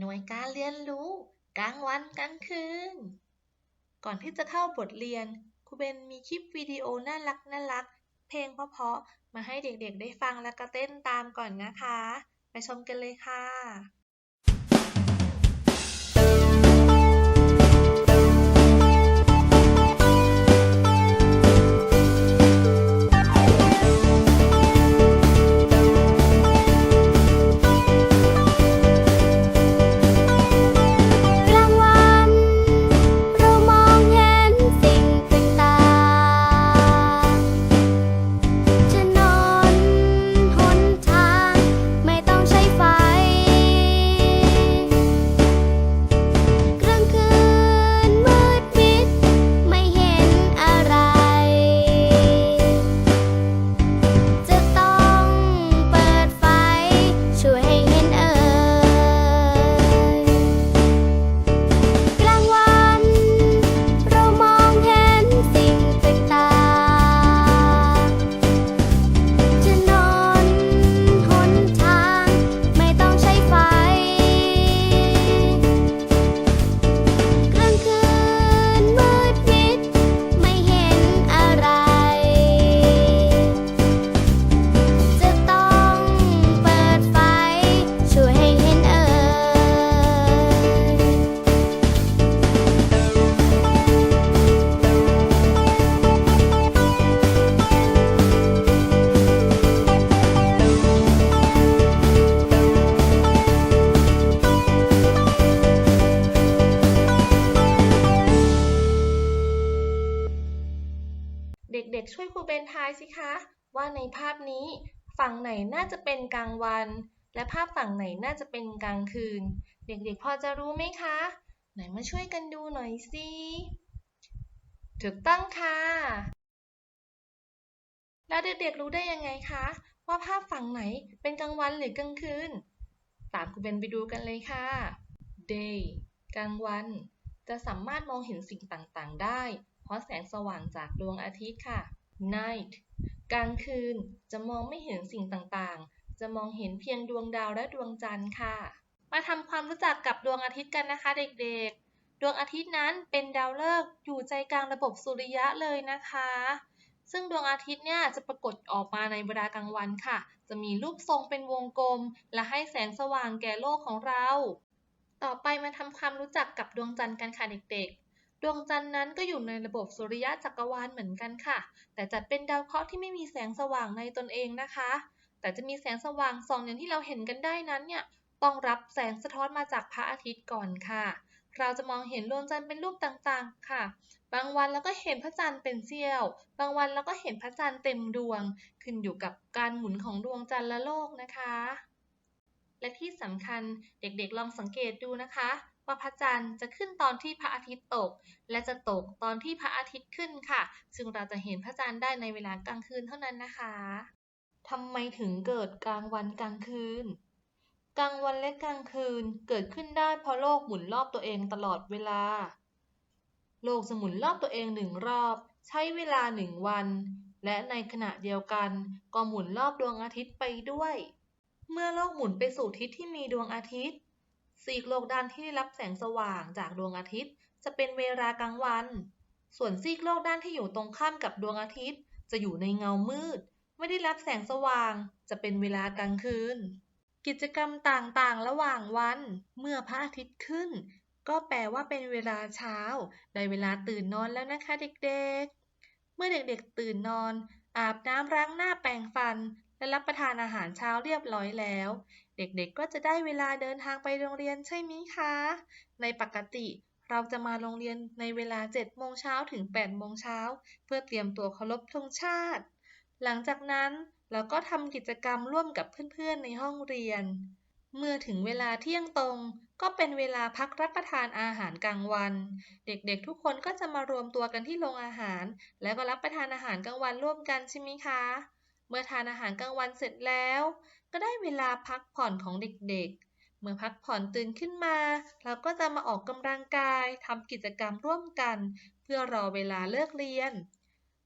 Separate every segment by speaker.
Speaker 1: หน่วยการเรียนรู้ กลางวันกลางคืน ก่อนที่จะเข้าบทเรียนครูเบนมีคลิปวิดีโอน่ารักน่ารัก เพลงเพราะๆมาให้เด็กๆได้ฟังแล้วก็เต้นตามก่อนนะคะ ไปชมกันเลยค่ะ สิคะ ว่าในภาพนี้ ฝั่งไหนน่าจะเป็นกลางวัน และภาพฝั่งไหนน่าจะเป็นกลางคืน เด็กๆพอจะรู้ไหมคะ ไหนมาช่วยกันดูหน่อยสิถูกต้องค่ะ แล้วเด็กๆรู้ได้ยังไงคะ ว่าภาพฝั่งไหนเป็นกลางวันหรือกลางคืน ตามครูเบนไปดูกันเลยค่ะ day กลางวัน จะสามารถมองเห็นสิ่งต่างๆ ได้ เพราะแสงสว่างจากดวงอาทิตย์ค่ะ night กลางคืนจะมองไม่เห็นสิ่งต่างๆ จะมองเห็นเพียงดวงดาวและดวงจันทร์ค่ะ มาทำความรู้จักกับดวงอาทิตย์กันนะคะเด็กๆ ดวงอาทิตย์นั้นเป็นดาวฤกษ์อยู่ใจกลางระบบสุริยะเลยนะคะ ซึ่งดวงอาทิตย์เนี่ยจะปรากฏออกมาในเวลากลางวันค่ะ จะมีรูปทรงเป็นวงกลม และให้แสงสว่างแก่โลกของเรา ต่อไปมาทำความรู้จักกับดวงจันทร์กันค่ะเด็กๆ ดวงจันทร์นั้นก็อยู่ในระบบสุริยะจักรวาลเหมือนกันค่ะ แต่จัดเป็นดาวเคราะห์ที่ไม่มีแสงสว่างในตนเองนะคะ แต่จะมีแสงสว่างส่องอย่างที่เราเห็นกันได้นั้นเนี่ยต้องรับแสงสะท้อนมาจากพระอาทิตย์ก่อนค่ะ เราจะมองเห็นดวงจันทร์เป็นรูปต่างๆ ค่ะ บางวันเราก็เห็นพระจันทร์เป็นเสี้ยว บางวันเราก็เห็นพระจันทร์เต็มดวง ขึ้นอยู่กับการหมุนของดวงจันทร์และโลกนะคะ และที่สำคัญเด็กๆลองสังเกตดูนะคะ ว่าพระจันทร์จะขึ้นตอนที่พระอาทิตย์ตก และจะตกตอนที่พระอาทิตย์ขึ้นค่ะ ซึ่งเราจะเห็นพระจันทร์ได้ในเวลากลางคืนเท่านั้นนะคะทำไมถึงเกิดกลางวันกลางคืน กลางวันและกลางคืนเกิดขึ้นได้เพราะโลกหมุนรอบตัวเองตลอดเวลา โลกจะหมุนรอบตัวเองหนึ่งรอบ ใช้เวลาหนึ่งวัน และในขณะเดียวกันก็หมุนรอบดวงอาทิตย์ไปด้วย เมื่อโลกหมุนไปสู่ทิศที่มีดวงอาทิตย์ ซีกโลกด้านที่ได้รับแสงสว่างจากดวงอาทิตย์ จะเป็นเวลากลางวัน ส่วนซีกโลกด้านที่อยู่ตรงข้ามกับดวงอาทิตย์ จะอยู่ในเงามืด ไม่ได้รับแสงสว่าง จะเป็นเวลากลางคืน กิจกรรมต่างๆ ระหว่างวัน เมื่อพระอาทิตย์ขึ้น ก็แปลว่าเป็นเวลาเช้า ได้เวลาตื่นนอนแล้วนะคะเด็กๆ เมื่อเด็กๆตื่นนอน อาบน้ำล้างหน้าแปรงฟัน และรับประทานอาหารเช้าเรียบร้อยแล้ว เด็กๆก็จะได้เวลาเดินทางไปโรงเรียนใช่ไหมคะ ในปกติเราจะมาโรงเรียนในเวลา 7 โมงเช้าถึง 8 โมงเช้า เพื่อเตรียมตัวเคารพธงชาติ หลังจากนั้นเราก็ทำกิจกรรมร่วมกับเพื่อนๆในห้องเรียน เมื่อถึงเวลาเที่ยงตรง ก็เป็นเวลาพักรับประทานอาหารกลางวัน เด็กๆ ทุกคนก็จะมารวมตัวกันที่โรงอาหาร แล้วก็รับประทานอาหารกลางวันร่วมกันใช่ไหมคะ เมื่อทานอาหารกลางวันเสร็จแล้ว ก็ได้เวลาพักผ่อนของเด็กๆ เมื่อพักผ่อนตื่นขึ้นมา เราก็จะมาออกกำลังกายทำกิจกรรมร่วมกัน เพื่อรอเวลาเลิกเรียน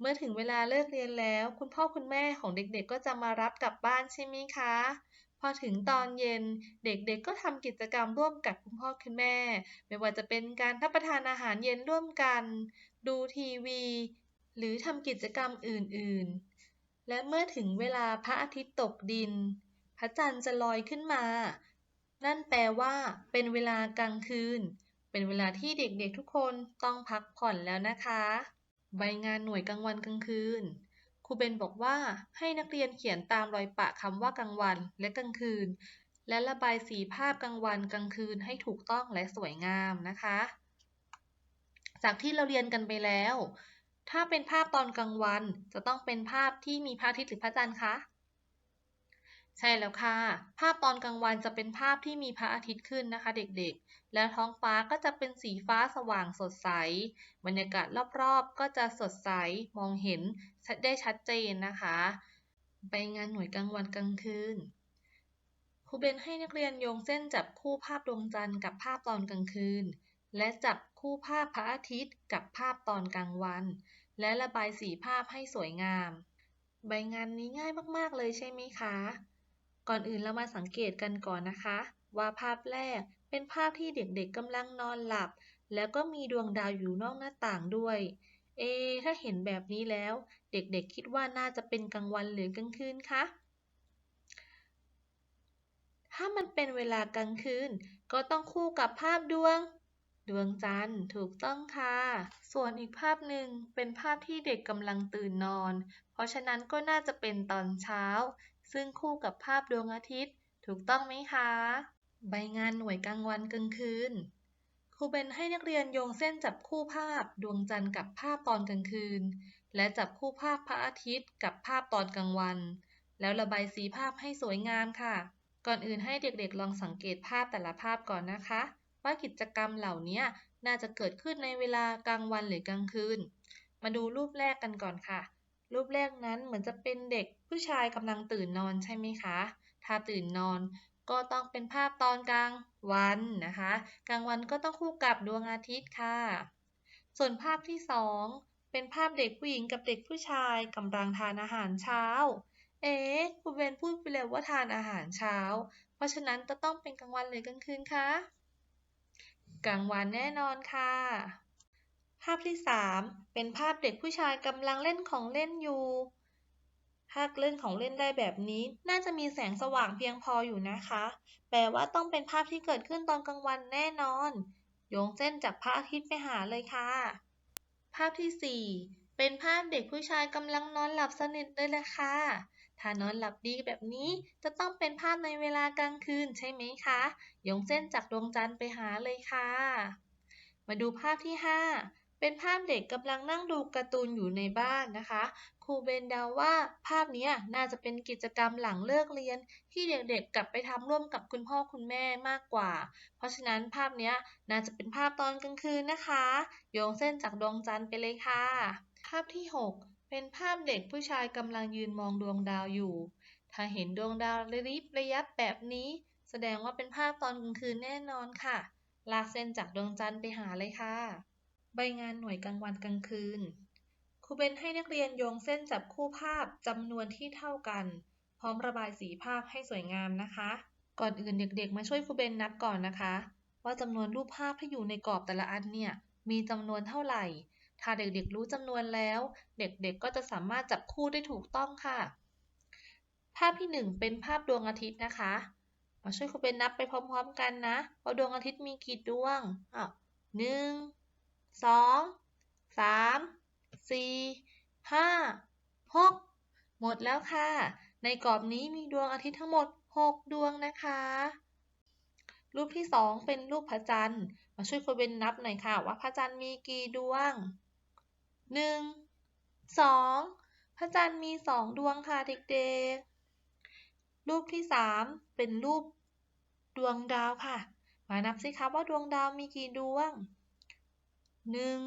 Speaker 1: เมื่อถึงเวลาเลิกเรียนแล้ว คุณพ่อคุณแม่ของเด็กๆ ก็จะมารับกลับบ้านใช่ไหมคะ พอถึงตอนเย็นเด็กๆ ก็ทำกิจกรรมร่วมกับคุณพ่อคุณแม่ ไม่ว่าจะเป็นการรับประทานอาหารเย็นร่วมกัน ดูทีวี หรือทำกิจกรรมอื่นๆ และเมื่อถึงเวลาพระอาทิตย์ตกดิน พระจันทร์จะลอยขึ้นมา นั่นแปลว่า เป็นเวลากลางคืน เป็นเวลาที่เด็กๆทุกคนต้องพักผ่อนแล้วนะคะ ใบงานหน่วยกลางวันกลางคืนครูเบนบอกว่าให้นักเรียนเขียนตามรอยปะคำว่ากลางวันและกลางคืน และระบายสีภาพกลางวันกลางคืนให้ถูกต้องและสวยงามนะคะ จากที่เราเรียนกันไปแล้ว ถ้าเป็นภาพตอนกลางวันจะต้องเป็นภาพที่มีพระอาทิตย์หรือพระจันทร์คะ ใช่แล้วค่ะ ภาพตอนกลางวันจะเป็นภาพที่มีพระอาทิตย์ขึ้นนะคะเด็กๆ แล้วท้องฟ้าก็จะเป็นสีฟ้าสว่างสดใส บรรยากาศรอบๆ ก็จะสดใสมองเห็นได้ชัดเจนนะคะ ไปงานหน่วยกลางวันกลางคืนครูเบนให้นักเรียนโยงเส้นจับคู่ภาพดวงจันทร์กับภาพตอนกลางคืน และจับคู่ภาพพระอาทิตย์กับภาพตอนกลางวัน และระบายสีภาพให้สวยงาม ใบงานนี้ง่ายมากๆเลยใช่ไหมคะ ก่อนอื่นเรามาสังเกตกันก่อนนะคะ ว่าภาพแรกเป็นภาพที่เด็กๆกำลังนอนหลับ แล้วก็มีดวงดาวอยู่นอกหน้าต่างด้วย เอ ถ้าเห็นแบบนี้แล้ว เด็กๆคิดว่าน่าจะเป็นกลางวันหรือกลางคืนคะถ้ามันเป็นเวลากลางคืน ก็ต้องคู่กับภาพดวง ดวงจันทร์ถูกต้องค่ะ ส่วนอีกภาพหนึ่งเป็นภาพที่เด็กกำลังตื่นนอน เพราะฉะนั้นก็น่าจะเป็นตอนเช้า ซึ่งคู่กับภาพดวงอาทิตย์ ถูกต้องไหมคะ ใบงานหน่วยกลางวันกลางคืน ครูเบนให้นักเรียนโยงเส้นจับคู่ภาพดวงจันทร์กับภาพตอนกลางคืน และจับคู่ภาพพระอาทิตย์กับภาพตอนกลางวัน แล้วระบายสีภาพให้สวยงามค่ะ ก่อนอื่นให้เด็กๆ ลองสังเกตภาพแต่ละภาพก่อนนะคะ ว่ากิจกรรมเหล่านี้น่าจะเกิดขึ้นในเวลากลางวันหรือกลางคืน มาดูรูปแรกกันก่อนค่ะ รูปแรกนั้นเหมือนจะเป็นเด็กผู้ชายกำลังตื่นนอนใช่ไหมคะ ถ้าตื่นนอนก็ต้องเป็นภาพตอนกลางวันนะคะ กลางวันก็ต้องคู่กับดวงอาทิตย์ค่ะ ส่วนภาพที่สองเป็นภาพเด็กผู้หญิงกับเด็กผู้ชายกำลังทานอาหารเช้า เอ๊ะครูเบนพูดไปแล้วว่าทานอาหารเช้า เพราะฉะนั้นจะต้องเป็นกลางวันหรือกลางคืนคะ กลางวันแน่นอนค่ะ ภาพที่สามเป็นภาพเด็กผู้ชายกำลังเล่นของเล่นอยู่ถ้าเล่นของเล่นได้แบบนี้ น่าจะมีแสงสว่างเพียงพออยู่นะคะ แปลว่าต้องเป็นภาพที่เกิดขึ้นตอนกลางวันแน่นอน โยงเส้นจากพระอาทิตย์ไปหาเลยค่ะ ภาพที่สี่เป็นภาพเด็กผู้ชายกำลังนอนหลับสนิทเลยแหละค่ะ ถ้านอนหลับดีแบบนี้จะต้องเป็นภาพในเวลากลางคืนใช่ไหมคะ โยงเส้นจากดวงจันทร์ไปหาเลยค่ะ มาดูภาพที่ 5 เป็นภาพเด็กกำลังนั่งดูการ์ตูนอยู่ในบ้านนะคะ ครูเบนเดาว่าภาพนี้น่าจะเป็นกิจกรรมหลังเลิกเรียน ที่เด็กๆกลับไปทำร่วมกับคุณพ่อคุณแม่มากกว่า เพราะฉะนั้นภาพนี้น่าจะเป็นภาพตอนกลางคืนนะคะ โยงเส้นจากดวงจันทร์ไปเลยค่ะ ภาพที่ 6 เป็นภาพเด็กผู้ชายกำลังยืนมองดวงดาวอยู่ ถ้าเห็นดวงดาวระยิบระยับแบบนี้ แสดงว่าเป็นภาพตอนกลางคืนแน่นอนค่ะ ลากเส้นจากดวงจันทร์ไปหาเลยค่ะ ใบงานหน่วยกลางวันกลางคืน ครูเบนให้นักเรียนโยงเส้นจับคู่ภาพจำนวนที่เท่ากัน พร้อมระบายสีภาพให้สวยงามนะคะ ก่อนอื่นเด็กๆ มาช่วยครูเบนนับก่อนนะคะ ว่าจำนวนรูปภาพที่อยู่ในกรอบแต่ละอันเนี่ยมีจำนวนเท่าไหร่ ถ้าเด็กๆรู้จำนวนแล้ว เด็กๆก็จะสามารถจับคู่ได้ถูกต้องค่ะ ภาพที่ 1 เป็นภาพดวงอาทิตย์นะคะมาช่วยครูเบนนับไปพร้อมๆกันนะว่าดวงอาทิตย์มีกี่ดวงอ้าวหนึ่ง สองสามสี่ห้าหกหมดแล้วค่ะ ในกรอบนี้มีดวงอาทิตย์ทั้งหมด 6 ดวงนะคะ รูปที่ 2 เป็นรูปพระจันทร์ มาช่วยครูเบนนับหน่อยค่ะ ว่าพระจันทร์มีกี่ดวง 1 2 พระจันทร์มี 2 ดวงค่ะเด็กๆ รูปที่ 3 เป็นรูปดวงดาวค่ะ มานับสิคะว่าดวงดาวมีกี่ดวง หนึ่ง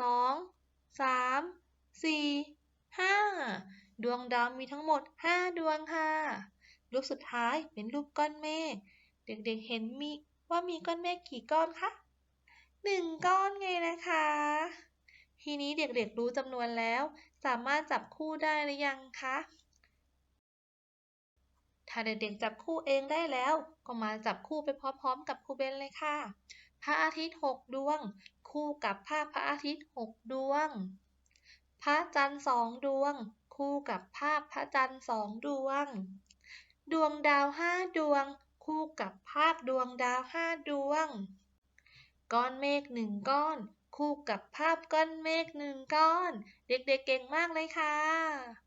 Speaker 1: สองสามสี่ห้าดวงดาวมีทั้งหมดห้าดวงค่ะ รูปสุดท้ายเป็นรูปก้อนเมฆ เด็กๆเห็นมีว่ามีก้อนเมฆกี่ก้อนคะหนึ่งก้อนไงนะคะ ทีนี้เด็กๆรู้จำนวนแล้ว สามารถจับคู่ได้หรือยังคะ ถ้าเด็กๆจับคู่เองได้แล้ว ก็มาจับคู่ไปพร้อมๆ กับครูเบนเลยค่ะ พระอาทิตย์หกดวง คู่กับภาพพระอาทิตย์หกดวง พระจันทร์สองดวง คู่กับภาพพระจันทร์สองดวง ดวงดาวห้าดวง คู่กับภาพดวงดาวห้าดวง ก้อนเมฆหนึ่งก้อน คู่กับภาพก้อนเมฆหนึ่งก้อน เด็กๆเก่งมากเลยค่ะ